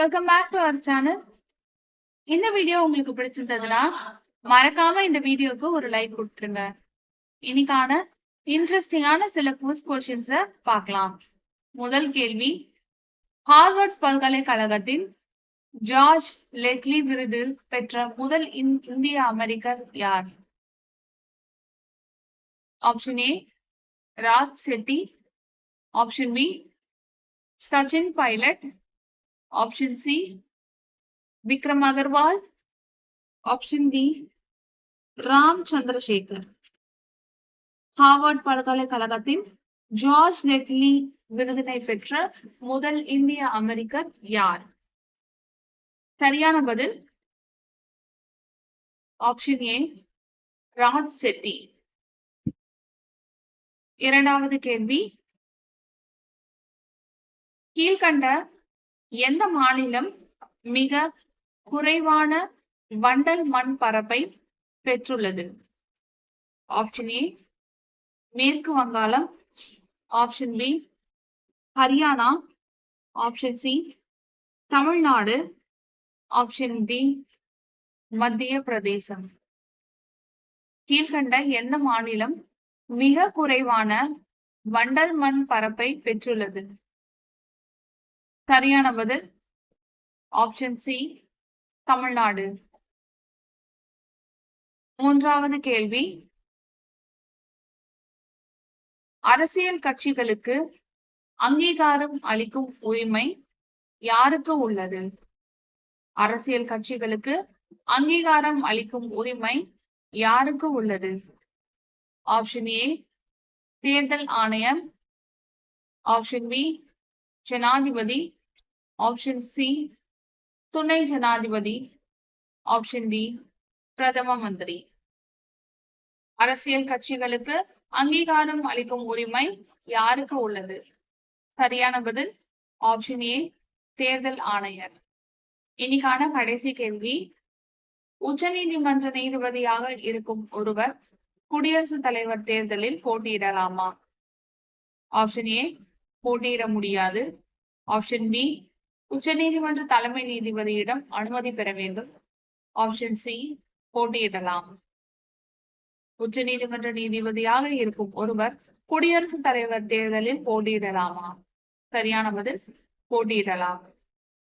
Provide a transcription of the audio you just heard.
Welcome back to our channel இந்த video உங்களுக்கு பிடிச்சிருந்ததுன்னா மறக்காம இந்த வீடியோக்கு ஒரு லைக் கொடுத்துருங்க. இன்னைக்கான இன்ட்ரெஸ்டிங்கான சில குவிஸ் கொஸ்டின்ஸ பார்க்கலாம். முதல் கேள்வி ஹார்வர்ட் பல்கலைக்கழகத்தின் ஜார்ஜ் லெட்லி விருது பெற்ற முதல் இந்- இந்திய அமெரிக்கர் யார்? Option A Raj Chetty. Option B Sachin Pilot. Option C Vikram Agarwal option D Ram Chandrasekhar Harvard பல்கலைக்கழகத்தின் ஜார்ஜ் நெட்லி விருதினை பெற்ற முதல் இந்திய அமெரிக்கர் யார்? சரியான பதில் ஆப்ஷன் ஏ ராஜ் செட்டி இரண்டாவது கேள்வி கீழ்கண்ட எந்த மாநிலம் மிக குறைவான வண்டல் மண் பரப்பை பெற்றுள்ளது? ஆப்ஷன் ஏ மேற்கு வங்காளம். Option B Haryana. Option C Tamil Nadu. Option D Madhya Pradesh. கீழ்கண்ட எந்த மாநிலம் மிக குறைவான வண்டல் மண் பரப்பை பெற்றுள்ளது? சரியான பதில். Option C Tamil Nadu. மூன்றாவது கேள்வி. அரசியல் கட்சிகளுக்கு அங்கீகாரம் அளிக்கும் உரிமை யாருக்கு உள்ளது? அரசியல் கட்சிகளுக்கு அங்கீகாரம் அளிக்கும் உரிமை யாருக்கு உள்ளது? ஆப்ஷன் ஏ தேர்தல் ஆணையம். ஆப்ஷன் பி ஜனாதிபதி. ஆப்ஷன் சி துணை ஜனாதிபதி. ஆப்ஷன் டி பிரதம மந்திரி. அரசியல் கட்சிகளுக்கு அங்கீகாரம் அளிக்கும் உரிமை யாருக்கு உள்ளது? சரியான பதில் ஆப்ஷன் ஏ தேர்தல் ஆணையர். இன்னைக்கான கடைசி கேள்வி உச்சநீதிமன்ற நீதிபதியாக இருக்கும் ஒருவர் குடியரசுத் தலைவர் தேர்தலில் போட்டியிடலாமா? ஆப்ஷன் ஏ போட்டியிட முடியாது. ஆப்ஷன் பி உச்சநீதிமன்ற தலைமை நீதிபதியிடம் அனுமதி பெற வேண்டும். ஆப்ஷன் சி போட்டியிடலாம். உச்சநீதிமன்ற நீதிபதியாக இருக்கும் ஒருவர் குடியரசுத் தலைவர் தேர்தலில் போட்டியிடலாமா? சரியான பதில் போட்டியிடலாம்.